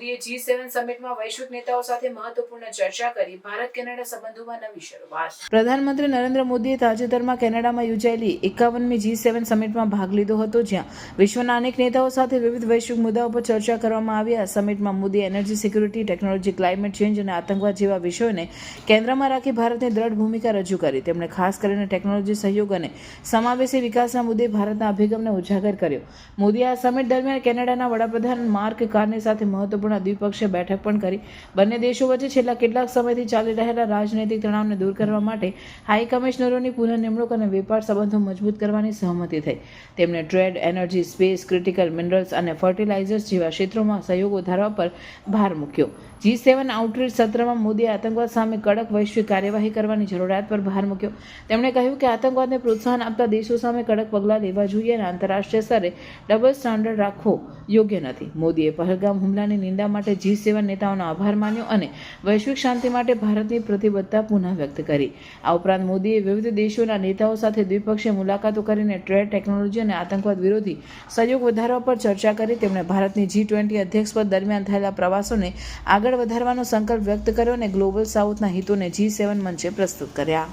મોદીએ જી સેવન સમિટમાં વૈશ્વિક નેતાઓ સાથે મહત્વપૂર્ણ ચર્ચા કરી. ભારત કેનેડા સંબંધોમાં નવી શરૂઆત. પ્રધાનમંત્રી નરેન્દ્ર મોદીએ તાજેતરમાં કેનેડામાં યોજાયેલી એકાવનમી જી સેવન સમિટમાં ભાગ લીધો હતો, જ્યાં વિશ્વના અનેક નેતાઓ સાથે વિવિધ વૈશ્વિક મુદ્દાઓ પર ચર્ચા કરવામાં આવી. આ સમિટમાં મોદીએ energy security technology climate change અને આતંકવાદ જેવા વિષયોને કેન્દ્રમાં રાખી ભારતની દ્રઢ ભૂમિકા રજૂ કરી. તેમણે ખાસ કરીને ટેકનોલોજી સહયોગ અને સમાવેશી વિકાસના મુદ્દે ભારતના અભિગમને ઉજાગર કર્યો. મોદીએ આ સમિટ દરમિયાન કેનેડાના વડાપ્રધાન માર્ક કાર્ને સાથે મહત્વપૂર્ણ દ્વિપક્ષીય બેઠક પણ કરી. બંને દેશો વચ્ચે છેલ્લા કેટલાક સમયથી ચાલી રહેલા રાજનૈતિક તણાવને દૂર કરવા માટે હાઈ કમિશનરોની પુનઃ નિમણૂક અને વેપાર સંબંધો મજબૂત કરવાની સહમતિ થઈ. તેમણે trade, energy, space, critical minerals અને ફર્ટિલાઇઝર્સ જેવા ક્ષેત્રોમાં સહયોગ વધારવા પર ભાર મૂક્યો. જી સેવન આઉટરીચ સત્રમાં મોદીએ આતંકવાદ સામે કડક વૈશ્વિક કાર્યવાહી કરવાની જરૂરિયાત પર ભાર મૂક્યો. તેમણે કહ્યું કે આતંકવાદને પ્રોત્સાહન આપતા દેશો સામે કડક પગલાં લેવા જોઈએ અને આંતરરાષ્ટ્રીય સ્તરે ડબલ સ્ટાન્ડર્ડ રાખવો યોગ્ય નથી. મોદીએ પહલગામ હુમલાની નિંદા માટે જી સેવન નેતાઓનો આભાર માન્યો અને વૈશ્વિક શાંતિ માટે ભારતની પ્રતિબદ્ધતા પુનઃ વ્યક્ત કરી. આ ઉપરાંત મોદીએ વિવિધ દેશોના નેતાઓ સાથે દ્વિપક્ષીય મુલાકાતો કરીને ટ્રેડ ટેકનોલોજી અને આતંકવાદ વિરોધી સહયોગ વધારવા પર ચર્ચા કરી. તેમણે ભારતની જી ટ્વેન્ટી અધ્યક્ષપદ દરમિયાન થયેલા પ્રવાસોને આગળ વધારવાનો સંકલ્પ વ્યક્ત કર્યો અને ગ્લોબલ સાઉથના હિતોને જી સેવન મંચે પ્રસ્તુત કર્યા.